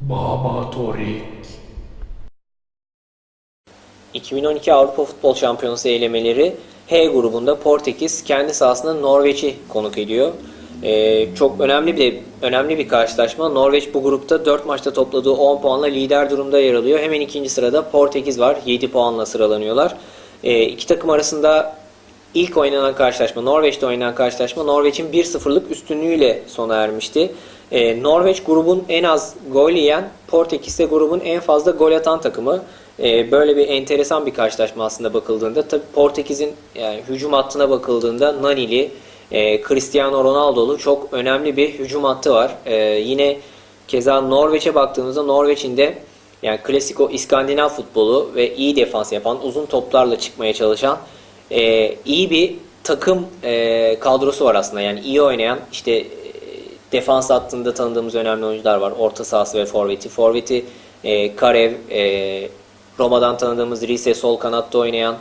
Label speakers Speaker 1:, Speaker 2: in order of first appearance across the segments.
Speaker 1: Baba Torik.
Speaker 2: 2012 Avrupa Futbol Şampiyonası elemeleri H grubunda Portekiz kendi sahasında Norveç'i konuk ediyor. Ee, çok önemli bir önemli bir karşılaşma. Norveç bu grupta 4 maçta topladığı 10 puanla lider durumda yer alıyor. Hemen ikinci sırada Portekiz var. 7 puanla sıralanıyorlar. Ee, iki takım arasında ilk oynanan karşılaşma, Norveç'te oynanan karşılaşma Norveç'in 1-0'lık üstünlüğüyle sona ermişti. Ee, Norveç grubun en az gol yiyen, Portekiz de grubun en fazla gol atan takımı. Ee, böyle bir enteresan bir karşılaşma aslında bakıldığında. Tabii Portekiz'in yani hücum hattına bakıldığında Nanili, e, Cristiano Ronaldo'lu çok önemli bir hücum hattı var. Ee, yine keza Norveç'e baktığımızda Norveç'in de yani klasik o İskandinav futbolu ve iyi defans yapan, uzun toplarla çıkmaya çalışan e, iyi bir takım e, kadrosu var aslında. Yani iyi oynayan işte e, defans hattında tanıdığımız önemli oyuncular var. Orta sahası ve forveti. Forveti e, Karev, e, Roma'dan tanıdığımız Rize sol kanatta oynayan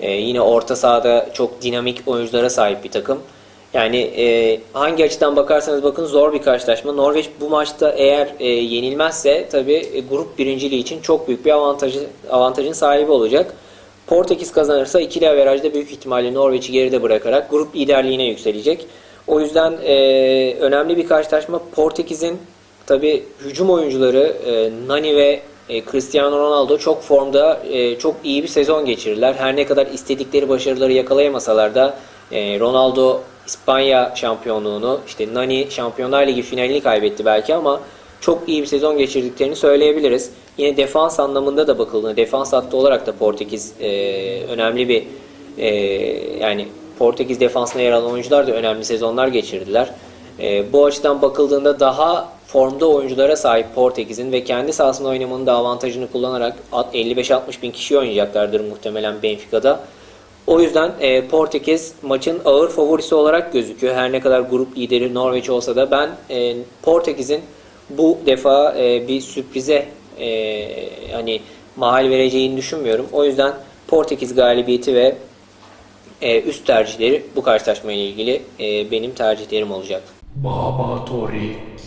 Speaker 2: e, yine orta sahada çok dinamik oyunculara sahip bir takım. Yani e, hangi açıdan bakarsanız bakın zor bir karşılaşma. Norveç bu maçta eğer e, yenilmezse tabii e, grup birinciliği için çok büyük bir avantajı avantajın sahibi olacak. Portekiz kazanırsa ikili averajda büyük ihtimalle Norveç'i geride bırakarak grup liderliğine yükselecek. O yüzden e, önemli bir karşılaşma. Portekiz'in tabi hücum oyuncuları e, Nani ve e, Cristiano Ronaldo çok formda, e, çok iyi bir sezon geçirirler. Her ne kadar istedikleri başarıları yakalayamasalar da e, Ronaldo İspanya şampiyonluğunu, işte Nani Şampiyonlar Ligi finalini kaybetti belki ama çok iyi bir sezon geçirdiklerini söyleyebiliriz. Yine defans anlamında da bakıldığında defans hattı olarak da Portekiz e, önemli bir e, yani Portekiz defansına yer alan oyuncular da önemli sezonlar geçirdiler. E, bu açıdan bakıldığında daha formda oyunculara sahip Portekiz'in ve kendi sahasında oynamanın da avantajını kullanarak 55-60 bin kişi oynayacaklardır muhtemelen Benfica'da. O yüzden e, Portekiz maçın ağır favorisi olarak gözüküyor. Her ne kadar grup lideri Norveç olsa da ben e, Portekiz'in bu defa e, bir sürprize e, hani mahal vereceğini düşünmüyorum. O yüzden Portekiz galibiyeti ve e, üst tercihleri bu karşılaşmayla ilgili e, benim tercihlerim olacak.
Speaker 1: Baba Torik.